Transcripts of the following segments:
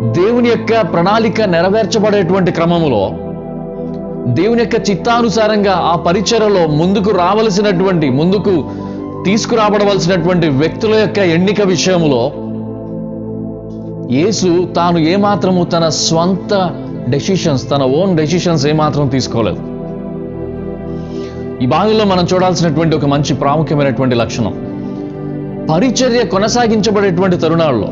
దేవుని యొక్క ప్రణాళిక నెరవేర్చబడేటువంటి క్రమములో దేవుని యొక్క చిత్తానుసారంగా ఆ పరిచయలో ముందుకు రావలసినటువంటి ముందుకు తీసుకురాబడవలసినటువంటి వ్యక్తుల యొక్క ఎన్నిక విషయంలో యేసు తాను ఏమాత్రము తన స్వంత డెసిషన్స్ తన ఓన్ డెసిషన్స్ ఏమాత్రం తీసుకోలేదు. ఈ భాగంలో మనం చూడాల్సినటువంటి ఒక మంచి ప్రాముఖ్యమైనటువంటి లక్షణం. పరిచర్య కొనసాగించబడేటువంటి తరుణాల్లో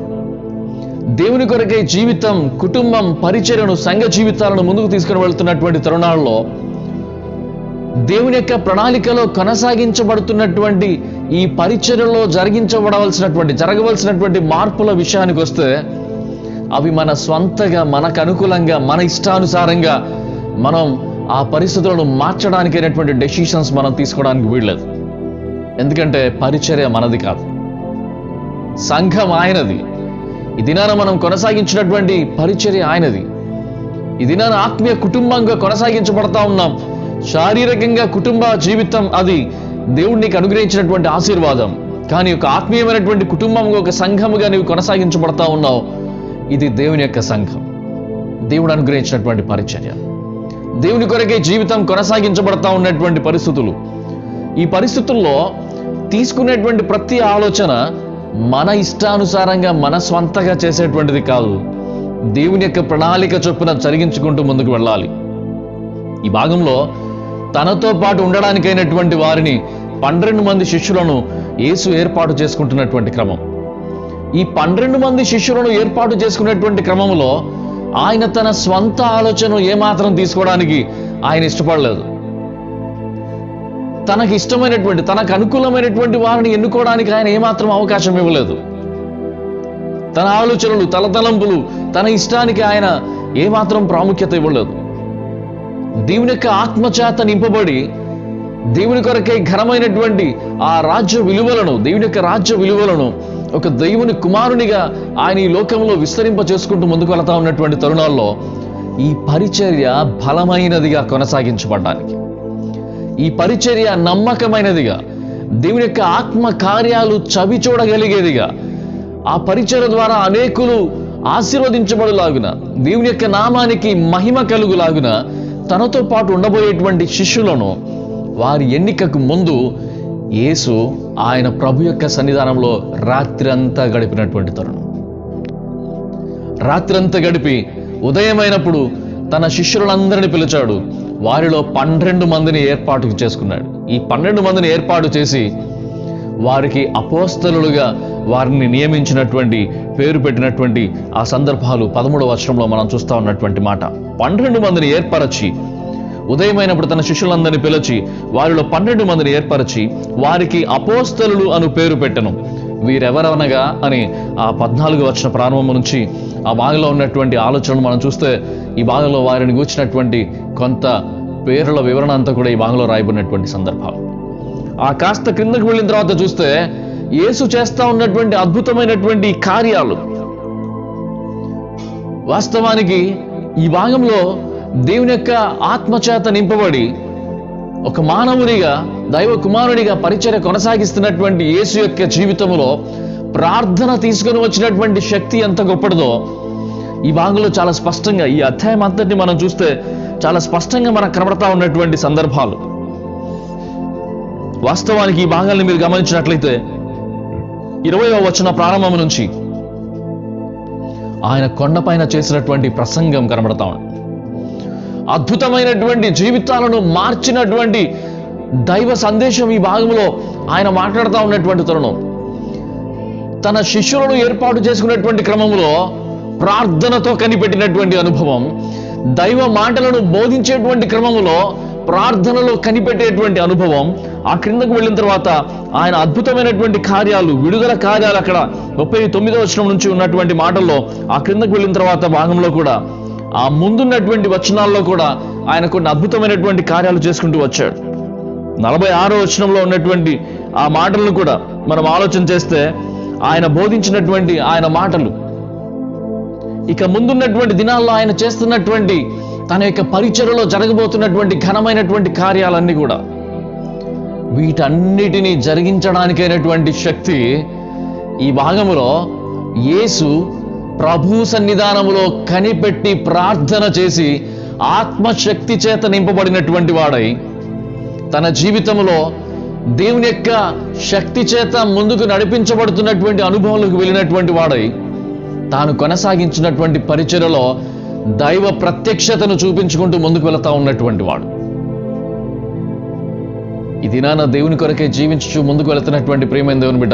దేవుని కొరకై జీవితం కుటుంబం పరిచర్యను సంఘ జీవితాలను ముందుకు తీసుకుని వెళ్తున్నటువంటి తరుణాల్లో దేవుని యొక్క ప్రణాళికలో కొనసాగించబడుతున్నటువంటి ఈ పరిచర్యలో జరిగించబడవలసినటువంటి జరగవలసినటువంటి మార్పుల విషయానికి వస్తే అవి మన స్వంతగా మనకు అనుకూలంగా మన ఇష్టానుసారంగా మనం ఆ పరిస్థితులను మార్చడానికి అయినటువంటి డెసిషన్స్ మనం తీసుకోవడానికి వీళ్ళదు ఎందుకంటే పరిచర్య మనది కాదు. సంఘం ఆయనది. ఈ దినాన మనం కొనసాగించినటువంటి పరిచర్య ఆయనది. ఈ దినాన ఆత్మీయ కుటుంబంగా కొనసాగించబడతా ఉన్నాం. శారీరకంగా కుటుంబ జీవితం అది దేవుడు నీకు అనుగ్రహించినటువంటి ఆశీర్వాదం. కానీ ఒక ఆత్మీయమైనటువంటి కుటుంబంగా ఒక సంఘముగా నీవు కొనసాగించబడతా ఉన్నావు. ఇది దేవుని యొక్క సంఘం. దేవుడు అనుగ్రహించినటువంటి పరిచర్య. దేవుని కొరకే జీవితం కొనసాగించబడతా ఉన్నటువంటి పరిస్థితులు. ఈ పరిస్థితుల్లో తీసుకునేటువంటి ప్రతి ఆలోచన మన ఇష్టానుసారంగా మన స్వంతగా చేసేటువంటిది కాదు. దేవుని యొక్క ప్రణాళిక చొప్పున జరిగించుకుంటూ ముందుకు వెళ్ళాలి. ఈ భాగంలో తనతో పాటు ఉండడానికైనటువంటి వారిని పన్నెండు మంది శిష్యులను యేసు ఏర్పాటు చేసుకుంటున్నటువంటి క్రమం. ఈ పన్నెండు మంది శిష్యులను ఏర్పాటు చేసుకునేటువంటి క్రమంలో ఆయన తన స్వంత ఆలోచన ఏమాత్రం తీసుకోవడానికి ఆయన ఇష్టపడలేదు. తనకి ఇష్టమైనటువంటి తనకు అనుకూలమైనటువంటి వారిని ఎన్నుకోవడానికి ఆయన ఏమాత్రం అవకాశం ఇవ్వలేదు. తన ఆలోచనలు తలతలంపులు తన ఇష్టానికి ఆయన ఏమాత్రం ప్రాముఖ్యత ఇవ్వలేదు. దేవుని యొక్క ఆత్మచేత నింపబడి దేవుని కొరకై ఘనమైనటువంటి ఆ రాజ్య విలువలను దేవుని యొక్క రాజ్య విలువలను ఒక దేవుని కుమారునిగా ఆయన ఈ లోకంలో విస్తరింప చేసుకుంటూ ముందుకు వెళతా ఉన్నటువంటి తరుణాల్లో ఈ పరిచర్య బలమైనదిగా కొనసాగించబడ్డానికి. ఈ పరిచర్య నమ్మకమైనదిగా దేవుని యొక్క ఆత్మ కార్యాలు చవి చూడగలిగేదిగా ఆ పరిచర్య ద్వారా అనేకులు ఆశీర్వదించబడులాగున దేవుని యొక్క నామానికి మహిమ కలుగులాగున తనతో పాటు ఉండబోయేటువంటి శిష్యులను వారి ఎన్నికకు ముందు యేసు ఆయన ప్రభు యొక్క సన్నిధానంలో రాత్రంతా గడిపినటువంటి తరుణం. రాత్రంతా గడిపి ఉదయమైనప్పుడు తన శిష్యులందరినీ పిలిచాడు. వారిలో పన్నెండు మందిని ఏర్పాటు చేసుకున్నాడు. ఈ పన్నెండు మందిని ఏర్పాటు చేసి వారికి అపోస్తలుగా వారిని నియమించినటువంటి పేరు పెట్టినటువంటి ఆ సందర్భాలు పదమూడవ వర్షంలో మనం చూస్తా ఉన్నటువంటి మాట. పన్నెండు మందిని ఏర్పరచి ఉదయమైనప్పుడు తన శిష్యులందరినీ పిలిచి వారిలో పన్నెండు మందిని ఏర్పరచి వారికి అపోస్తలు అను పేరు పెట్టెను. వీరెవరనగా అని ఆ పద్నాలుగు వచ్చిన ప్రారంభం నుంచి ఆ బాగలో ఉన్నటువంటి ఆలోచనలు మనం చూస్తే ఈ భాగంలో వారిని గూర్చినటువంటి కొంత పేర్ల వివరణ అంతా కూడా ఈ భాగంలో రాయబడినటువంటి సందర్భాలు ఆ కాస్త క్రిందకు వెళ్ళిన తర్వాత చూస్తే యేసు చేస్తా ఉన్నటువంటి అద్భుతమైనటువంటి కార్యాలు. వాస్తవానికి ఈ భాగంలో దేవుని యొక్క ఆత్మచేత నింపబడి ఒక మానవునిగా దైవ కుమారునిగా పరిచర్య కొనసాగిస్తున్నటువంటి యేసు యొక్క జీవితంలో ప్రార్థన తీసుకొని వచ్చినటువంటి శక్తి ఎంత గొప్పటిదో ఈ భాగంలో చాలా స్పష్టంగా ఈ అధ్యాయం అంతటిని మనం చూస్తే చాలా స్పష్టంగా మనకు కనబడతా ఉన్నటువంటి సందర్భాలు. వాస్తవానికి ఈ భాగాల్ని మీరు గమనించినట్లయితే ఇరవై వచన ప్రారంభం నుంచి ఆయన కొండపైన చేసినటువంటి ప్రసంగం కనబడతా ఉంది. అద్భుతమైనటువంటి జీవితాలను మార్చినటువంటి దైవ సందేశం ఈ భాగంలో ఆయన మాట్లాడుతూ ఉన్నటువంటి తరుణం. తన శిష్యులను ఏర్పాటు చేసుకున్నటువంటి క్రమంలో ప్రార్థనతో కనిపెట్టినటువంటి అనుభవం. దైవ మాటలను బోధించేటువంటి క్రమంలో ప్రార్థనలో కనిపెట్టేటువంటి అనుభవం. ఆ క్రిందకు వెళ్ళిన తర్వాత ఆయన అద్భుతమైనటువంటి కార్యాలు విడుదల కార్యాలు అక్కడ ముప్పై తొమ్మిదో వచనం నుంచి ఉన్నటువంటి మాటల్లో ఆ క్రిందకు వెళ్ళిన తర్వాత భాగంలో కూడా ఆ ముందున్నటువంటి వచనాల్లో కూడా ఆయన కొన్ని అద్భుతమైనటువంటి కార్యాలు చేసుకుంటూ వచ్చాడు. నలభై ఆరో వచనంలో ఉన్నటువంటి ఆ మాటలను కూడా మనం ఆలోచన చేస్తే ఆయన బోధించినటువంటి ఆయన మాటలు ఇక ముందున్నటువంటి దినాల్లో ఆయన చేస్తున్నటువంటి తన యొక్క పరిచయలో జరగబోతున్నటువంటి ఘనమైనటువంటి కార్యాలన్నీ కూడా వీటన్నిటినీ జరిగించడానికైనటువంటి శక్తి ఈ భాగములో యేసు ప్రభు సన్నిధానములో కనిపెట్టి ప్రార్థన చేసి ఆత్మశక్తి చేత నింపబడినటువంటి వాడై తన జీవితంలో దేవుని యొక్క శక్తి చేత ముందుకు నడిపించబడుతున్నటువంటి అనుభవంలోకి వెళ్ళినటువంటి వాడై తాను కొనసాగించినటువంటి పరిచయలో దైవ ప్రత్యక్షతను చూపించుకుంటూ ముందుకు వెళతా ఉన్నటువంటి వాడు. ఈ దినాన దేవుని కొరకే జీవించు ముందుకు వెళుతున్నటువంటి ప్రేమైన దేవుని బిడ్డ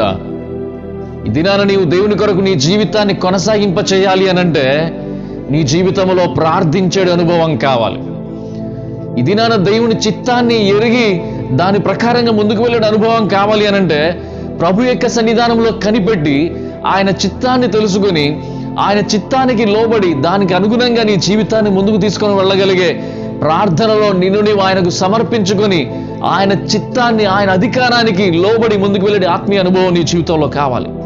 ఈ దినాన నీవు దేవుని కొరకు నీ జీవితాన్ని కొనసాగింప చేయాలి అనంటే నీ జీవితంలో ప్రార్థించేడు అనుభవం కావాలి. ఈ దినాన దేవుని చిత్తాన్ని ఎరిగి దాని ప్రకారంగా ముందుకు వెళ్ళే అనుభవం కావాలి అనంటే ప్రభు యొక్క సన్నిధానంలో కనిపెట్టి ఆయన చిత్తాన్ని తెలుసుకుని ఆయన చిత్తానికి లోబడి దానికి అనుగుణంగా నీ జీవితాన్ని ముందుకు తీసుకొని వెళ్ళగలిగే ప్రార్థనలో నిన్ను నీవు ఆయనకు సమర్పించుకొని ఆయన చిత్తాన్ని ఆయన అధికారానికి లోబడి ముందుకు వెళ్ళే ఆత్మీయ అనుభవం నీ జీవితంలో కావాలి.